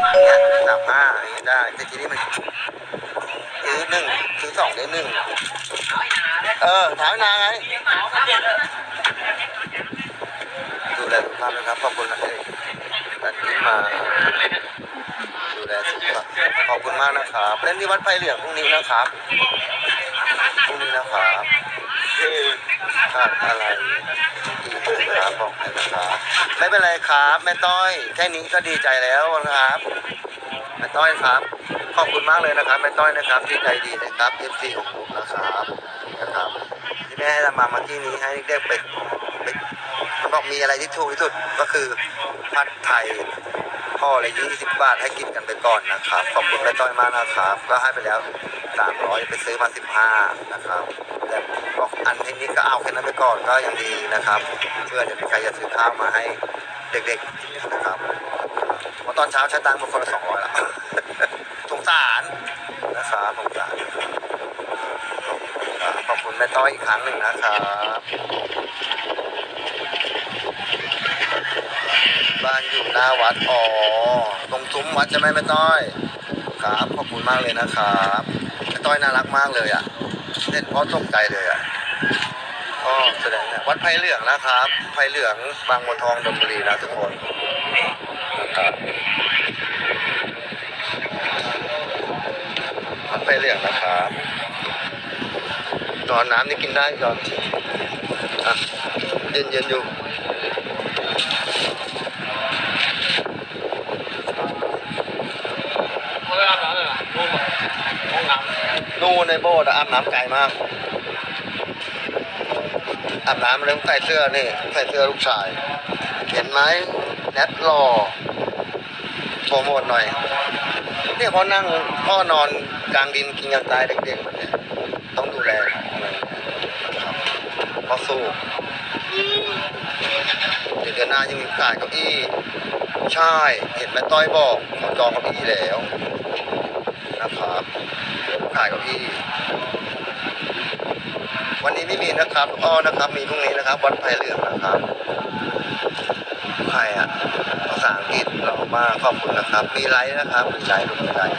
สิบอย่างเงี้ยสามห้าอย่างเงี้ยได้ แต่ทีนี้มันซื้อหนึ่งซื้อสองได้หนึ่งเออถามนางไงดูแลสุขภาพนะครับขอบคุณนะเอกตัดที่มาดูแลสุขภาพขอบคุณมากนะครับเล่นที่วัดไผ่เหลืองพรุ่งนี้นะครับพรุ่งนี้นะครับขาดอะไร ไม่เป็นไรครับแม่ต้อย แค่นี้ก็ดีใจแล้วนะครับแม่ต้อยครับ ขอบคุณมากเลยนะครับแม่ต้อยนะครับที่ใจดีนะครับเอฟซีของผมนะครับนะครับที่แม่ให้เรามามาที่นี้ให้เด็กๆไปไปมันบอกมีอะไรที่ถูกที่สุดก็คือผัดไทย ห่อละยี่สิบบาทให้กินกันไปก่อนนะครับขอบคุณแม่ต้อยมากนะครับ ก็ให้ไปแล้วสามร้อยไปซื้อมาสิบห้านะครับแต่บอกอันที่นี้ก็เอาแค่นั้นไปก่อนก็ยังดีนะครับเพื่อจะมีใครจะซื้อข้าวมาให้เด็กๆนะครับเพราะตอนเช้าใช้ตังค์บาคนละสองร้อยละสงสารนะครับสงสารขอบคุณแม่ต้อยอีกครั้งหนึ่งนะครับ น้าวัดอ๋อตรงซุ้มวัดใช่ไหมแม่ต้อย ครับขอบคุณมากเลยนะครับแม่ต้อยน่ารักมากเลยอะเล่นเพราะตกใจเลยอะก็แสดงเนี่ยวัดไผ่เหลืองนะครับไผ่เหลืองบางบัวทองดลบุรีนะทุกคนนะครับวัดไผ่เหลืองนะครับตอนน้ำนี่กินได้ตอนอะเย็นเย็นๆอยู่ นู่นในโบสถ์อาบน้ำไกลมากอาบน้ำแล้วใส่เสื้อนี่ใส่เสื้อลูกชาย เห็นไหมแนทรอโปรโมทหน่อยเนี่ยพอนั่งพ่อนอนกลางดินกินกันตายเด็กๆต้องดูแลเพราสู้เดือนหน้ายังมีขายเก้าอี้ใช่ เห็นแม่ต้อยบอกขอจองเก้าอี้แล้วนะครับ ขายกับพี่ วันนี้ไม่มีนะครับอ้อนะครับ มีพรุ่งนี้นะครับ วัดไผ่เหลืองนะครับไผ่อะภาษาอังกฤษเรามากขอบคุณนะครับ มีไลค์นะครับมีไลฟ์ดูมีไลฟ์